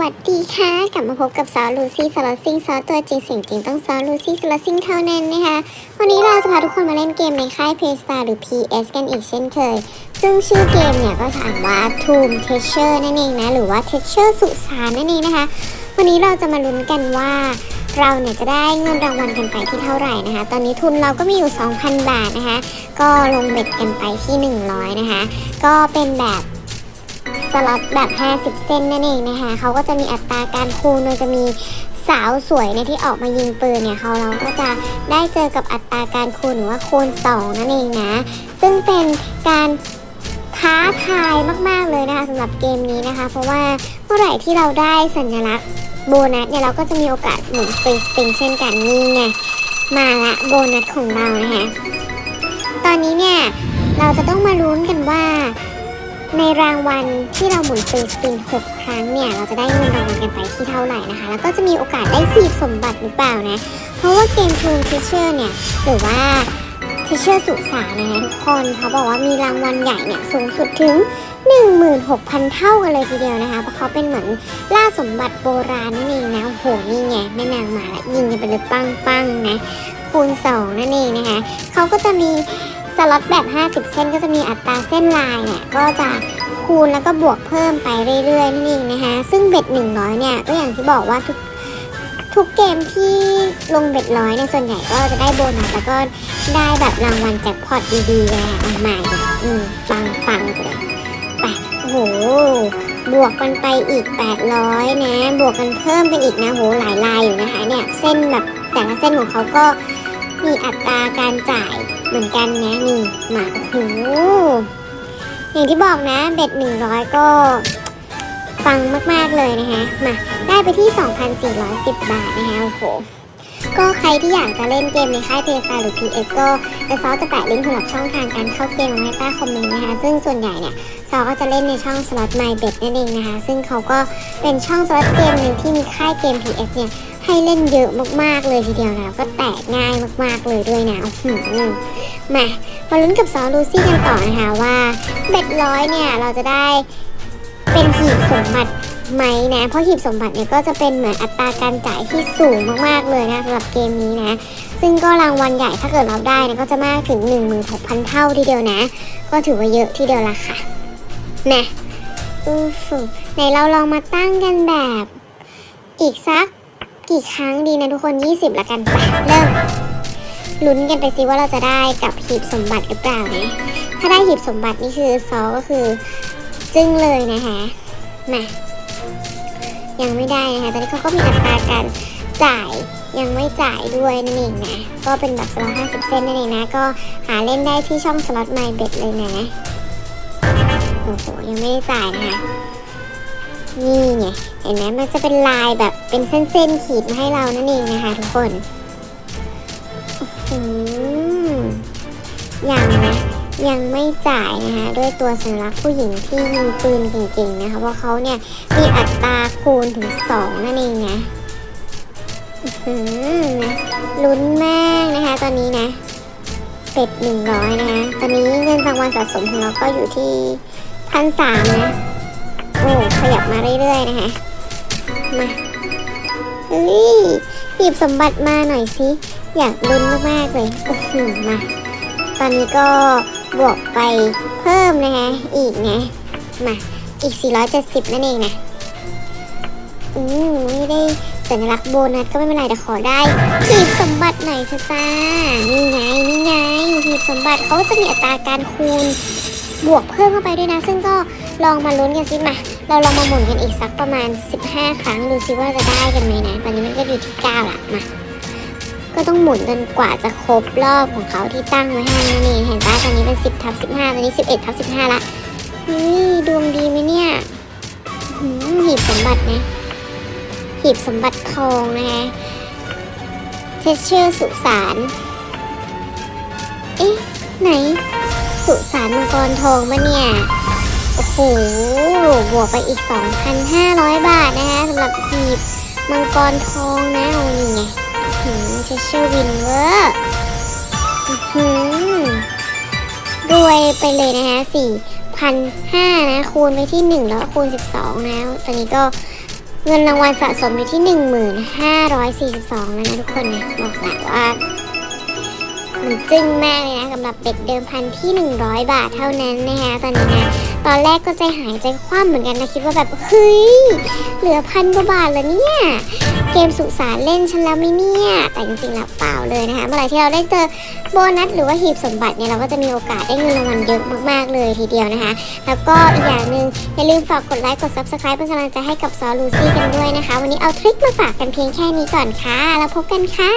วัสดีค่ะ กลับมาพบกับซอสลูซี่สลอซิงซอสตัวจริงเสียงจริงต้องซอสลูซี่สลอซิงเท่านั้นนะคะ วันนี้เราจะพาทุกคนมาเล่นเกมในค่ายเพสตาร์หรือ PS กันอีกเช่นเคย ซึ่งชื่อเกมเนี่ยก็จะอ่านว่า Tomb Treasure นั่นเองนะ หรือว่า Treasure สุสานนั่นเองนะคะ วันนี้เราจะมาลุ้นกันว่าเราเนี่ยจะได้เงินรางวัลกันไปที่เท่าไหร่นะคะ ตอนนี้ทุนเราก็มีอยู่ 2,000 บาทนะคะ ก็ลงเบ็ดกันไปที่ 100 นะคะ ก็เป็นแบบ สล็อตแบบ 50 เส้นนั่นเองนะคะเขาก็จะมีอัตราการคูณโดยจะมีสาวสวยเนี่ยที่ออกมายิงปืนเนี่ยเขาเราก็จะได้เจอกับอัตราการคูณหรือว่าคูณ 2 นั่นเองนะ ซึ่งเป็นการท้าทายมาก ๆ เลยนะคะสำหรับเกมนี้นะคะ เพราะว่าเมื่อไหร่ที่เราได้สัญลักษณ์โบนัสเนี่ยเราก็จะมีโอกาสหมุนฟรีสปริงเช่นกันนี่ไงมาละโบนัสของเรานะคะตอนนี้เนี่ย ในรางวัลที่เราหมุนฟรีสปิน6ครั้งเนี่ยเราจะได้เงินรางวัลกันไปที่เท่าไหร่นะคะ แล้วก็จะมีโอกาสได้ฟีบสมบัติหรือเปล่านะ เพราะว่าเกมทูนทิเชอร์เนี่ยหรือว่าทิเชอร์สุสานนะทุกคนเขาบอกว่ามีรางวัลใหญ่เนี่ยสูงสุดถึง 16,000 เท่ากันเลยทีเดียวนะคะ เพราะเขาเป็นเหมือนล่าสมบัติโบราณนั่นเองนะโอ้โหนี่ไงแม่นางมาละยิงกันไปเลยปังๆนะคูณ 2 นั่นเองนะคะเขาก็จะมี สล็อตแบบ 50 เส้นก็จะมีอัตราเส้นลายเนี่ยก็จะคูณแล้วก็บวกเพิ่มไปเรื่อยๆนั่นเองนะคะซึ่งเบ็ด100เนี่ยก็อย่างที่บอกว่าทุกทุกเกมที่ลงเบ็ดร้อยเนี่ยส่วนใหญ่ก็จะได้โบนัสแล้วก็ได้แบบรางวัลแจ็คพอตดีๆเลยอะเอาใหม่เลยอืมปังปังๆไปเลยไปโอ้โหบวกกันไปอีก 800 นะ บวกกันเพิ่มเป็นอีกนะโหหลายลายอยู่นะคะเนี่ยเส้นแบบแต่ละเส้นของเขาก็ มีอัตราการจ่ายเหมือนกันนะนี่มาโอ้โหอย่างที่บอกนะเบ็ด100ก็ฟังมาก ๆ เลยนะคะมาได้ไปที่ 2,410 บาทนะคะโอ้โหก็ใครที่อยากจะเล่นเกมในค่ายเพย์ซาหรือ PS ก็จะซอจะแปะลิงก์สำหรับช่องทางการเข้าเกมไว้ใต้คอมเมนต์นะคะ ซึ่งส่วนใหญ่เนี่ยซอก็จะเล่นในช่องสล็อต My Bet นั่นเองนะคะ ซึ่งเขาก็เป็นช่องสล็อตเกมหนึ่งที่มีค่ายเกม PS เนี่ย ให้เล่นเยอะมากๆเลยทีเดียวนะแล้วก็แตกง่ายมากๆเลยด้วยนะอื้อหือมามาลุ้นกับซอลูซี่กันต่อนะคะว่าเบ็ดร้อยเนี่ยเราจะได้เป็นหีบสมบัติไหมนะ เพราะหีบสมบัติเนี่ยก็จะเป็นเหมือนอัตราการจ่ายที่สูงมากๆเลยนะสำหรับเกมนี้นะ ซึ่งก็รางวัลใหญ่ถ้าเกิดเราได้นะก็จะมากถึง 16,000 เท่าทีเดียวนะ ก็ถือว่าเยอะทีเดียวละค่ะนะอู้ฟูไหนเราลองมาตั้งกันแบบ อีกสัก กี่ครั้งดีนะทุกคน 20 ละกันไปเริ่มลุ้นกันไปสิว่าเราจะได้กับหีบสมบัติหรือเปล่านะถ้าได้หีบสมบัตินี่คือซอก็คือจึ้งเลยนะคะมายังไม่ได้นะคะ ตอนนี้เขาก็มีอัตราการจ่ายยังไม่จ่ายด้วยนั่นเองนะ ก็เป็นแบบสล็อต50เส้นนั่นเองนะ ก็หาเล่นได้ที่ช่องสล็อต My Bet เลยนะ โอ้โห ยังไม่ได้จ่ายนะคะ นี่ไง ห็นไหมมันจะเป็นลายแบบเป็นเส้นๆขีดมาให้เรานั่นเองนะคะทุกคนอืมยังนะยังไม่จ่ายนะคะด้วยตัวสัญลักษณ์ผู้หญิงที่ยิงปืนเก่งๆนะคะเพราะเขาเนี่ยมีอัตราคูณถึงสองนั่นเองนะอื้อหือนะลุ้นมากนะคะตอนนี้นะเป็ดหนึ่งร้อยนะคะตอนนี้เงินรางวัลสะสมของเราก็อยู่ที่พันสามนะ โอ้ขยับมาเรื่อยๆนะคะ มาเฮ้ยหยิบสมบัติมาหน่อยสิอยากลุ้นมากๆเลยโอ้โหมา ตอนนี้ก็บวกไปเพิ่มนะคะอีกนะมาอีก 470 นั่นเองนะอืมไม่ได้สัญลักษณ์โบนัสก็ไม่เป็นไรแต่ขอได้หีบสมบัติหน่อยเถอะจ้านี่ไงนี่ไงหีบสมบัติเขาจะมีอัตราการคูณ บวกเพิ่มเข้าไปด้วยนะ ซึ่งก็ลองมาลุ้นกันสิมา เราลองมาหมุนกันอีกสักประมาณ 15 ครั้งดูซิว่าจะได้กันไหมนะ ตอนนี้มันก็อยู่ที่9ละมาก็ต้องหมุนจนกว่าจะครบรอบของเขาที่ตั้งไว้ให้นั่เห็นปะตอนนี้เป็น 10ทับ15 ตอนนี้ 11ทับ15 ละนี่ดวงดีไหมเนี่ยหีบสมบัตินะหีบสมบัติทองนะคะเทเชอร์สุสานเอ๊ะไหน สุสานมังกรทองมะเนี่ย หบวกไปอีก 2,500 บาทนะคะสำหรับหีบมังกรทองนะโอ้นี่ไงหืมเทเชอร์วินเวอร์หือรวยไปเลยนะคะ4,500 นะคูณไปที่ 1 แล้วคูณ 12 นะ ตอนนี้ก็เงินรางวัลสะสมอยู่ที่ 1542 แล้วนะทุกคนนะบอกแหละว่า จึ้งมากเลยนะสำหรับเด็กเดิมพันที่ 100 บาทเท่านั้นนะคะตอนนี้นะตอนแรกก็ใจหายใจคว่ำเหมือนกันนะคิดว่าแบบเฮ้ยเหลือพันกว่าบาทแล้วเนี่ยเกมสุสานเล่นฉันแล้วไม่เนี่ยแต่จริงๆแล้วเปล่าเลยนะคะเมื่อไหร่ที่เราได้เจอโบนัสหรือว่าหีบสมบัติเนี่ยเราก็จะมีโอกาสได้เงินรางวัลเยอะมากๆเลยทีเดียวนะคะ แล้วก็อีกอย่างหนึ่งอย่าลืมฝากกดไลค์กด subscribe เป็นกำลังใจให้กับซอลูซี่กันด้วยนะคะ วันนี้เอาทริคมาฝากกันเพียงแค่นี้ก่อนค่ะแล้วพบกันค่ะ